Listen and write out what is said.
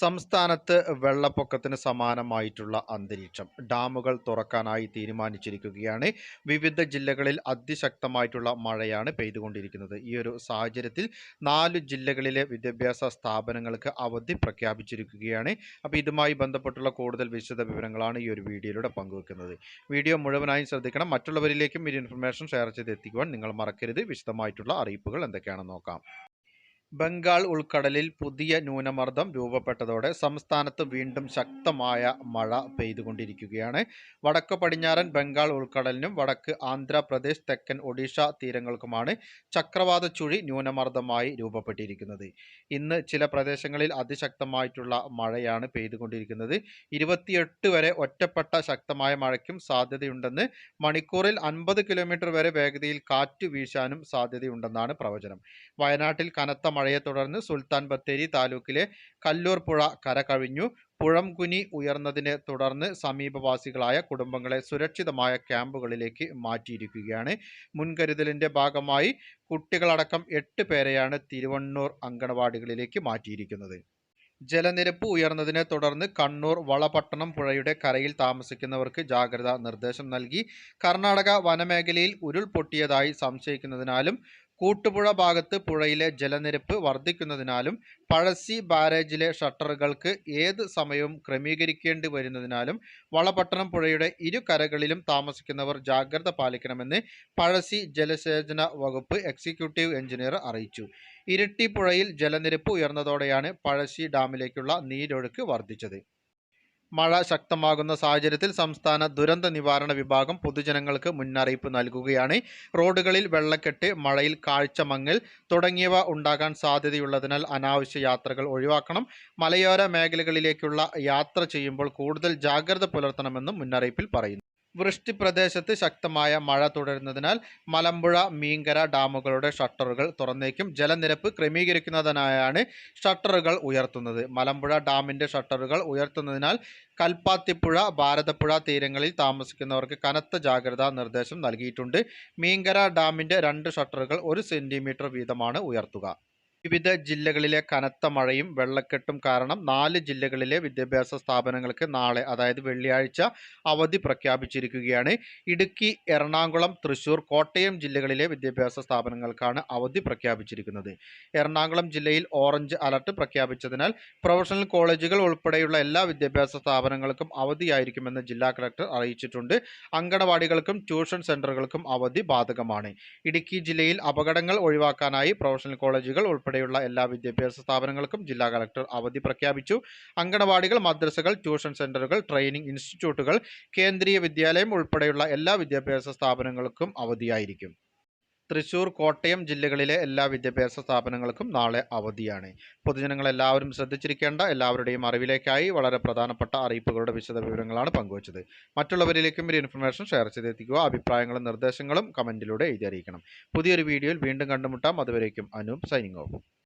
സംസ്ഥാനത്ത് വെള്ളപ്പൊക്കത്തിന് സമാനമായിട്ടുള്ള അന്തരീക്ഷം. ഡാമുകൾ തുറക്കാനായി തീരുമാനിച്ചിരിക്കുകയാണ്. വിവിധ ജില്ലകളിൽ അതിശക്തമായിട്ടുള്ള മഴയാണ് പെയ്തുകൊണ്ടിരിക്കുന്നത്. ഈ ഒരു സാഹചര്യത്തിൽ നാല് ജില്ലകളിലെ വിദ്യാഭ്യാസ സ്ഥാപനങ്ങൾക്ക് അവധി പ്രഖ്യാപിച്ചിരിക്കുകയാണ്. അപ്പോൾ ഇതുമായി ബന്ധപ്പെട്ടുള്ള കൂടുതൽ വിശദ വിവരങ്ങളാണ് ഈ ഒരു വീഡിയോയിലൂടെ പങ്കുവെക്കുന്നത്. വീഡിയോ മുഴുവനായും ശ്രദ്ധിക്കണം. മറ്റുള്ളവരിലേക്കും ഈ ഇൻഫർമേഷൻ ഷെയർ ചെയ്ത് എത്തിക്കുവാൻ നിങ്ങൾ മറക്കരുത്. വിശദമായിട്ടുള്ള അറിയിപ്പുകൾ എന്തൊക്കെയാണെന്ന് നോക്കാം. ബംഗാൾ ഉൾക്കടലിൽ പുതിയ ന്യൂനമർദ്ദം രൂപപ്പെട്ടതോടെ സംസ്ഥാനത്ത് വീണ്ടും ശക്തമായ മഴ പെയ്തുകൊണ്ടിരിക്കുകയാണ്. വടക്ക് പടിഞ്ഞാറൻ ബംഗാൾ ഉൾക്കടലിനും വടക്ക് ആന്ധ്രാപ്രദേശ് തെക്കൻ ഒഡീഷ തീരങ്ങൾക്കുമാണ് ചക്രവാത ചുഴി ന്യൂനമർദ്ദമായി രൂപപ്പെട്ടിരിക്കുന്നത്. ഇന്ന് ചില പ്രദേശങ്ങളിൽ അതിശക്തമായിട്ടുള്ള മഴയാണ് പെയ്തുകൊണ്ടിരിക്കുന്നത്. ഇരുപത്തിയെട്ട് വരെ ഒറ്റപ്പെട്ട ശക്തമായ മഴയ്ക്കും സാധ്യതയുണ്ടെന്ന് മണിക്കൂറിൽ അൻപത് കിലോമീറ്റർ വരെ വേഗതയിൽ കാറ്റ് വീശാനും സാധ്യതയുണ്ടെന്നാണ് പ്രവചനം. വയനാട്ടിൽ കനത്ത മഴയെ തുടർന്ന് സുൽത്താൻ ബത്തേരി താലൂക്കിലെ കല്ലൂർ പുഴ കരകവിഞ്ഞു. പുഴംകുനി ഉയർന്നതിനെ തുടർന്ന് സമീപവാസികളായ കുടുംബങ്ങളെ സുരക്ഷിതമായ ക്യാമ്പുകളിലേക്ക് മാറ്റിയിരിക്കുകയാണ്. മുൻകരുതലിന്റെ ഭാഗമായി കുട്ടികളടക്കം എട്ട് പേരെയാണ് തിരുവണ്ണൂർ അങ്കണവാടികളിലേക്ക് മാറ്റിയിരിക്കുന്നത്. ജലനിരപ്പ് ഉയർന്നതിനെ തുടർന്ന് കണ്ണൂർ വളപട്ടണം പുഴയുടെ കരയിൽ താമസിക്കുന്നവർക്ക് ജാഗ്രതാ നിർദ്ദേശം നൽകി. കർണാടക വനമേഖലയിൽ ഉരുൾപൊട്ടിയതായി സംശയിക്കുന്നതിനാലും കൂട്ടുപുഴ ഭാഗത്ത് പുഴയിലെ ജലനിരപ്പ് വർദ്ധിക്കുന്നതിനാലും പഴശ്ശി ബാരേജിലെ ഷട്ടറുകൾക്ക് ഏത് സമയവും ക്രമീകരിക്കേണ്ടി വരുന്നതിനാലും വളപട്ടണം പുഴയുടെ ഇരു കരകളിലും താമസിക്കുന്നവർ ജാഗ്രത പാലിക്കണമെന്ന് പഴശ്ശി ജലസേചന വകുപ്പ് എക്സിക്യൂട്ടീവ് എഞ്ചിനീയർ അറിയിച്ചു. ഇരിട്ടി പുഴയിൽ ജലനിരപ്പ് ഉയർന്നതോടെയാണ് പഴശ്ശി ഡാമിലേക്കുള്ള നീരൊഴുക്ക് വർദ്ധിച്ചത്. മഴ ശക്തമാകുന്ന സാഹചര്യത്തിൽ സംസ്ഥാന ദുരന്ത നിവാരണ വിഭാഗം പൊതുജനങ്ങൾക്ക് മുന്നറിയിപ്പ് നൽകുകയാണ്. റോഡുകളിൽ വെള്ളക്കെട്ട് മഴയിൽ കാഴ്ചമങ്ങൽ തുടങ്ങിയവ ഉണ്ടാകാൻ സാധ്യതയുള്ളതിനാൽ അനാവശ്യ യാത്രകൾ ഒഴിവാക്കണം. മലയോര മേഖലകളിലേക്കുള്ള യാത്ര ചെയ്യുമ്പോൾ കൂടുതൽ ജാഗ്രത പുലർത്തണമെന്നും മുന്നറിയിപ്പിൽ പറയുന്നു. വൃഷ്ടി പ്രദേശത്ത് ശക്തമായ മഴ തുടരുന്നതിനാൽ മലമ്പുഴ മീങ്കര ഡാമുകളുടെ ഷട്ടറുകൾ തുറന്നേക്കും. ജലനിരപ്പ് ക്രമീകരിക്കുന്നതിനായാണ് ഷട്ടറുകൾ ഉയർത്തുന്നത്. മലമ്പുഴ ഡാമിന്റെ ഷട്ടറുകൾ ഉയർത്തുന്നതിനാൽ കൽപ്പാത്തിപ്പുഴ ഭാരതപ്പുഴ തീരങ്ങളിൽ താമസിക്കുന്നവർക്ക് കനത്ത ജാഗ്രതാ നിർദ്ദേശം നൽകിയിട്ടുണ്ട്. മീങ്കര ഡാമിന്റെ രണ്ട് ഷട്ടറുകൾ ഒരു സെന്റിമീറ്റർ വീതമാണ് ഉയർത്തുക. വിവിധ ജില്ലകളിലെ കനത്ത മഴയും വെള്ളക്കെട്ടും കാരണം നാല് ജില്ലകളിലെ വിദ്യാഭ്യാസ സ്ഥാപനങ്ങൾക്ക് നാളെ അതായത് വെള്ളിയാഴ്ച അവധി പ്രഖ്യാപിച്ചിരിക്കുകയാണ്. ഇടുക്കി എറണാകുളം തൃശൂർ കോട്ടയം ജില്ലകളിലെ വിദ്യാഭ്യാസ സ്ഥാപനങ്ങൾക്കാണ് അവധി പ്രഖ്യാപിച്ചിരിക്കുന്നത്. എറണാകുളം ജില്ലയിൽ ഓറഞ്ച് അലർട്ട് പ്രഖ്യാപിച്ചതിനാൽ പ്രൊഫഷണൽ കോളേജുകൾ ഉൾപ്പെടെയുള്ള എല്ലാ വിദ്യാഭ്യാസ സ്ഥാപനങ്ങൾക്കും അവധിയായിരിക്കുമെന്ന് ജില്ലാ കളക്ടർ അറിയിച്ചിട്ടുണ്ട്. അങ്കണവാടികൾക്കും ട്യൂഷൻ സെന്ററുകൾക്കും അവധി ബാധകമാണ്. ഇടുക്കി ജില്ലയിൽ അപകടങ്ങൾ ഒഴിവാക്കാനായി പ്രൊഫഷണൽ കോളേജുകൾ ഉൾപ്പെടെ ഉൾപ്പെടെയുള്ള എല്ലാ വിദ്യാഭ്യാസ സ്ഥാപനങ്ങൾക്കും ജില്ലാ കളക്ടർ അവധി പ്രഖ്യാപിച്ചു. അങ്കണവാടികൾ മദ്രസകൾ ട്യൂഷൻ സെന്ററുകൾ ട്രെയിനിംഗ് ഇൻസ്റ്റിറ്റ്യൂട്ടുകൾ കേന്ദ്രീയ വിദ്യാലയം ഉൾപ്പെടെയുള്ള എല്ലാ വിദ്യാഭ്യാസ സ്ഥാപനങ്ങൾക്കും അവധിയായിരിക്കും. തൃശൂർ കോട്ടയം ജില്ലകളിലെ എല്ലാ വിദ്യാഭ്യാസ സ്ഥാപനങ്ങൾക്കും നാളെ അവധിയാണ്. പൊതുജനങ്ങൾ എല്ലാവരും ശ്രദ്ധിച്ചിരിക്കേണ്ട എല്ലാവരുടെയും അറിവിലേക്കായി വളരെ പ്രധാനപ്പെട്ട അറിയിപ്പുകളുടെ വിശദ വിവരങ്ങളാണ് പങ്കുവച്ചത്. മറ്റുള്ളവരിലേക്കും ഒരു ഇൻഫർമേഷൻ ഷെയർ ചെയ്തെത്തിക്കുക അഭിപ്രായങ്ങളും നിർദ്ദേശങ്ങളും കമന്റിലൂടെ എഴുതി അറിയിക്കണം. പുതിയൊരു വീഡിയോയിൽ വീണ്ടും കണ്ടുമുട്ടാം. അതുവരേക്കും അനൂപ് സൈനിങ് ഓഫ്.